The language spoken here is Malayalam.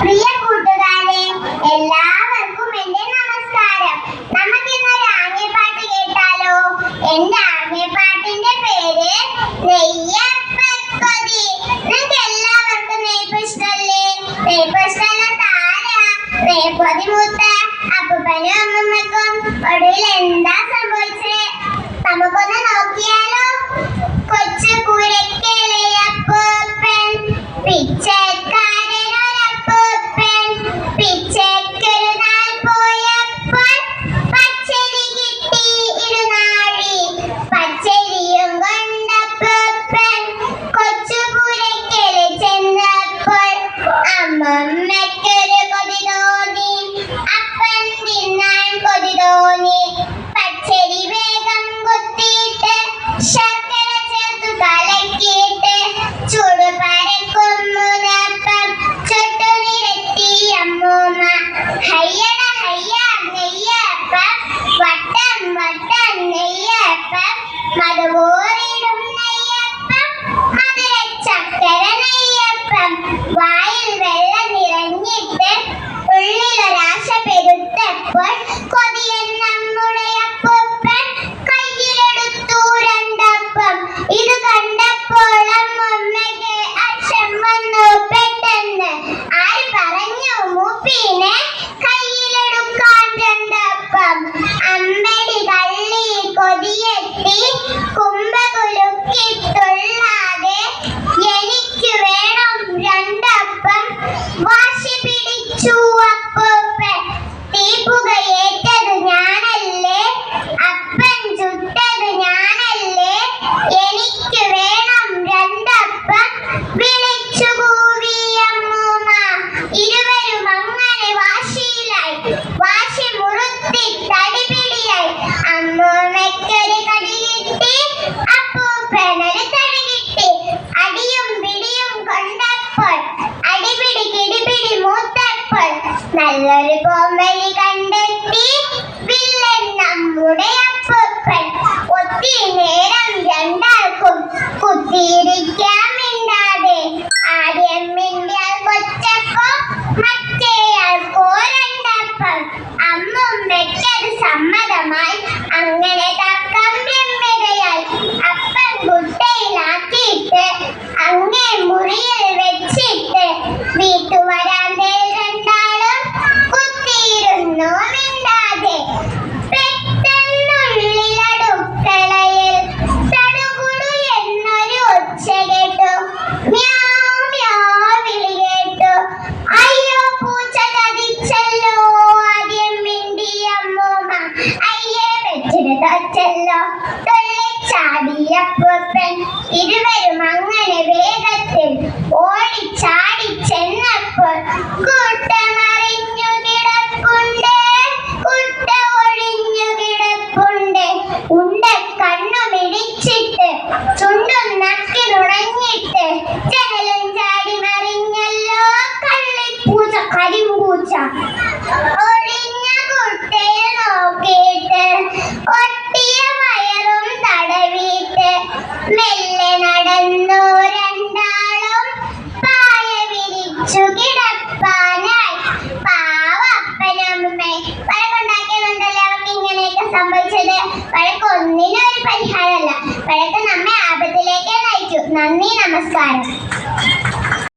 പ്രിയ കൂട്ടുകാരെ എല്ലാവർക്കും എന്റെ നമസ്കാരം. നമുക്ക് ഇന്ന് ഒരു ആംഗ്യപ്പാട്ട് കേട്ടാലോ? എന്റെ ആംഗ്യപ്പാട്ടിന്റെ പേര് നെയ്യപ്പക്കൊതി. നിങ്ങൾക്ക് എല്ലാവർക്കും നെയ്പ്പ് ഇഷ്ടമല്ലേ നെയ്പ്പ് ഇഷ്ടമല്ല താര. നെയ്പ്പൊതി മൂത്ത അപ്പനും അമ്മമ്മക്കും ഒടുവിൽ എന്താ I love it go already? പറ്റല്ലോ ചാടിയപ്പൂപ്പൻ ഇരുവരും അങ്ങനെ വേഗത്തിൽ ഓടിച്ചാടി ചെന്നപ്പോൾ കൂട്ടമറിഞ്ഞു കിടപ്പുണ്ട് കുട്ട ഒഴിഞ്ഞു കിടപ്പുണ്ട്. വഴക്കൊന്നിനും ഒരു പരിഹാരമല്ല. വഴക്ക് നമ്മെ ആപത്തിലേക്കേ നയിച്ചു. നന്ദി നമസ്കാരം.